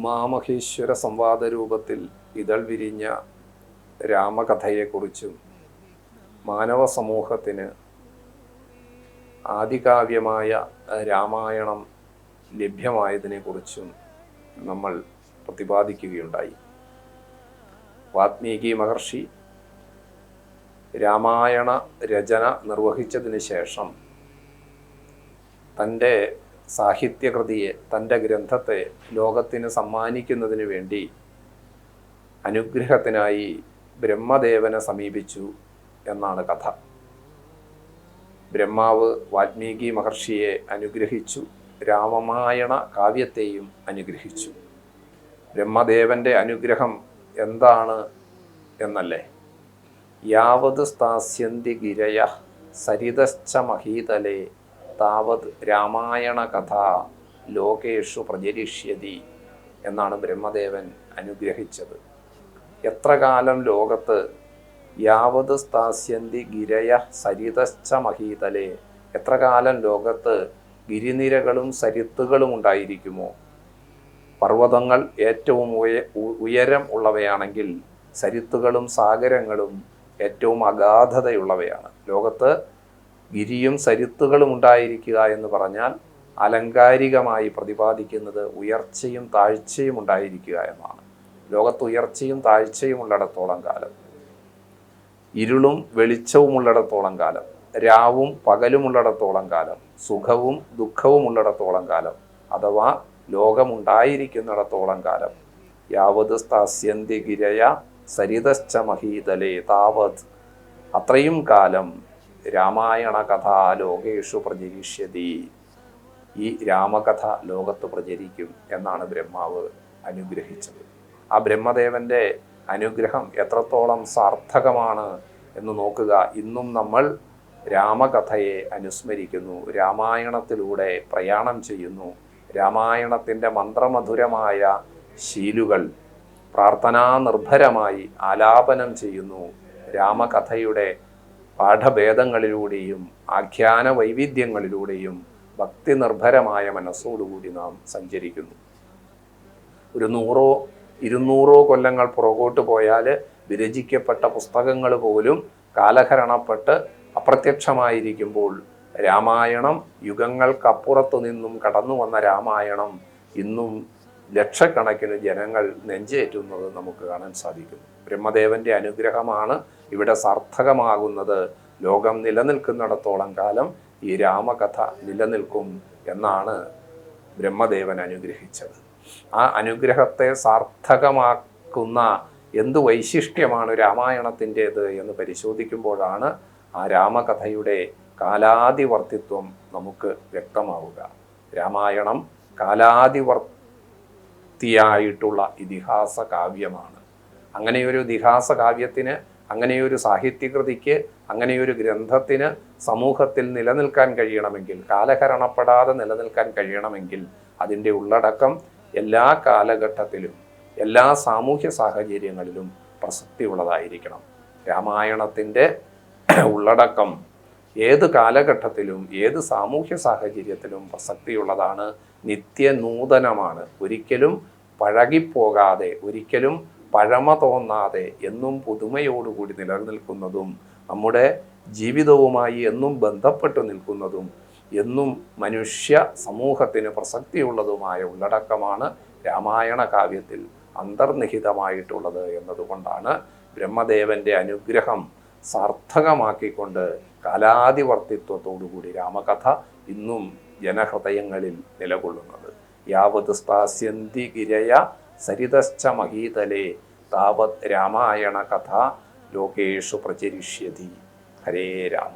ഉമാമഹേശ്വര സംവാദ രൂപത്തിൽ ഇതൾ വിരിഞ്ഞ രാമകഥയെക്കുറിച്ചും മാനവ സമൂഹത്തിന് ആദികാവ്യമായ രാമായണം ലഭ്യമായതിനെക്കുറിച്ചും നമ്മൾ പ്രതിപാദിക്കുകയുണ്ടായി. വാത്മീകി മഹർഷി രാമായണ രചന നിർവഹിച്ചതിന് ശേഷം തന്റെ സാഹിത്യകൃതിയെ തന്റെ ഗ്രന്ഥത്തെ ലോകത്തിന് സമ്മാനിക്കുന്നതിന് വേണ്ടി അനുഗ്രഹത്തിനായി ബ്രഹ്മദേവനെ സമീപിച്ചു എന്നാണ് കഥ. ബ്രഹ്മാവ് വാൽമീകി മഹർഷിയെ അനുഗ്രഹിച്ചു രാമമായണ കാവ്യത്തെയും അനുഗ്രഹിച്ചു. ബ്രഹ്മദേവന്റെ അനുഗ്രഹം എന്താണ് എന്നല്ലേ? യാവത് സ്ഥാസ്യന്തി ഗിരയ സരിതശ്ച മഹീതലേ താവത് രാമായണ കഥ ലോകേഷു പ്രചരിഷ്യതി എന്നാണ് ബ്രഹ്മദേവൻ അനുഗ്രഹിച്ചത്. എത്ര കാലം ലോകത്ത് യാവത് സ്ഥാസ്യന്തി ഗിരയ സരിതശ്ച മഹീതലെ? എത്ര കാലം ലോകത്ത് ഗിരിനിരകളും സരിത്തുകളും ഉണ്ടായിരിക്കുമോ? പർവതങ്ങൾ ഏറ്റവും ഉയ ഉയരം ഉള്ളവയാണെങ്കിൽ സരിത്തുകളും സാഗരങ്ങളും ഏറ്റവും അഗാധതയുള്ളവയാണ്. ലോകത്ത് ഗിരിയും സരിത്തുകളും ഉണ്ടായിരിക്കുക എന്ന് പറഞ്ഞാൽ അലങ്കാരികമായി പ്രതിപാദിക്കുന്നത് ഉയർച്ചയും താഴ്ചയും ഉണ്ടായിരിക്കുക എന്നാണ്. ലോകത്ത് ഉയർച്ചയും താഴ്ചയും ഉള്ളിടത്തോളം കാലം. ഇരുളും വെളിച്ചവും ഉള്ളിടത്തോളം കാലം. രാവും പകലും ഉള്ളിടത്തോളം കാലം. സുഖവും ദുഃഖവും ഉള്ളിടത്തോളം കാലം. അഥവാ ലോകമുണ്ടായിരിക്കുന്നിടത്തോളം കാലം. യാവത് സ്ഥാസ്യന്തി ഗിരയ സരിതശ്ച മഹീതലേ താവത്. അത്രയും കാലം രാമായണ കഥ ലോകേഷു പ്രചരിഷ്യതി. ഈ രാമകഥ ലോകത്ത് പ്രചരിക്കും എന്നാണ് ബ്രഹ്മാവ് അനുഗ്രഹിച്ചത്. ആ ബ്രഹ്മദേവന്റെ അനുഗ്രഹം എത്രത്തോളം സാർത്ഥകമാണ് എന്ന് നോക്കുക. ഇന്നും നമ്മൾ രാമകഥയെ അനുസ്മരിക്കുന്നു രാമായണത്തിലൂടെ പ്രയാണം ചെയ്യുന്നു. രാമായണത്തിന്റെ മന്ത്രമധുരമായ ശീലുകൾ പ്രാർത്ഥനാ നിർഭരമായി ആലാപനം ചെയ്യുന്നു. രാമകഥയുടെ പാഠഭേദങ്ങളിലൂടെയും ആഖ്യാന വൈവിധ്യങ്ങളിലൂടെയും ഭക്തി നിർഭരമായ മനസ്സോടുകൂടി നാം സഞ്ചരിക്കുന്നു. ഒരു നൂറോ ഇരുന്നൂറോ കൊല്ലങ്ങൾ പുറകോട്ട് പോയാൽ വിരചിക്കപ്പെട്ട പുസ്തകങ്ങൾ പോലും കാലഹരണപ്പെട്ട് അപ്രത്യക്ഷമായിരിക്കുമ്പോൾ രാമായണം യുഗങ്ങൾക്കപ്പുറത്തു നിന്നും കടന്നു വന്ന രാമായണം ഇന്നും ലക്ഷക്കണക്കിന് ജനങ്ങൾ നെഞ്ചേറ്റുന്നത് നമുക്ക് കാണാൻ സാധിക്കും ബ്രഹ്മദേവന്റെ അനുഗ്രഹമാണ് ഇവിടെ സാർത്ഥകമാകുന്നത്. ലോകം നിലനിൽക്കുന്നിടത്തോളം കാലം ഈ രാമകഥ നിലനിൽക്കും എന്നാണ് ബ്രഹ്മദേവൻ അനുഗ്രഹിച്ചത്. ആ അനുഗ്രഹത്തെ സാർത്ഥകമാക്കുന്ന എന്ത് വൈശിഷ്ട്യമാണ് രാമായണത്തിന്റേത് എന്ന് പരിശോധിക്കുമ്പോഴാണ് ആ രാമകഥയുടെ കാലാതിവർത്തിത്വം നമുക്ക് വ്യക്തമാവുക. രാമായണം കാലാതിവർത്തിയായിട്ടുള്ള ഇതിഹാസ കാവ്യമാണ് അങ്ങനെയൊരു ഇതിഹാസ കാവ്യത്തിന് അങ്ങനെയൊരു സാഹിത്യകൃതിക്ക് അങ്ങനെയൊരു ഗ്രന്ഥത്തിന് സമൂഹത്തിൽ നിലനിൽക്കാൻ കഴിയണമെങ്കിൽ കാലഹരണപ്പെടാതെ നിലനിൽക്കാൻ കഴിയണമെങ്കിൽ അതിന്റെ ഉള്ളടക്കം എല്ലാ കാലഘട്ടത്തിലും എല്ലാ സാമൂഹ്യ സാഹചര്യങ്ങളിലും പ്രസക്തിയുള്ളതായിരിക്കണം. രാമായണത്തിന്റെ ഉള്ളടക്കം ഏത് കാലഘട്ടത്തിലും ഏത് സാമൂഹ്യ സാഹചര്യത്തിലും പ്രസക്തിയുള്ളതാണ് നിത്യനൂതനമാണ്. ഒരിക്കലും പഴകിപ്പോകാതെ ഒരിക്കലും പഴമ തോന്നാതെ എന്നും പുതുമയോടുകൂടി നിലനിൽക്കുന്നതും നമ്മുടെ ജീവിതവുമായി എന്നും ബന്ധപ്പെട്ട് നിൽക്കുന്നതും എന്നും മനുഷ്യ സമൂഹത്തിന് പ്രസക്തിയുള്ളതുമായ ഉള്ളടക്കമാണ് രാമായണ കാവ്യത്തിൽ അന്തർനിഹിതമായിട്ടുള്ളത് എന്നതുകൊണ്ടാണ് ബ്രഹ്മദേവന്റെ അനുഗ്രഹം സാർത്ഥകമാക്കിക്കൊണ്ട് കാലാതിവർത്തിത്വത്തോടുകൂടി രാമകഥ ഇന്നും ജനഹൃദയങ്ങളിൽ നിലകൊള്ളുന്നത്. യാവത് സ്ഥാസ്യന്തി ഗിരയ സരിതശ്ച മഹീതലേ താവത് രാമായണ കഥ ലോകേഷു പ്രചരിഷ്യതി ഹരേ രാമ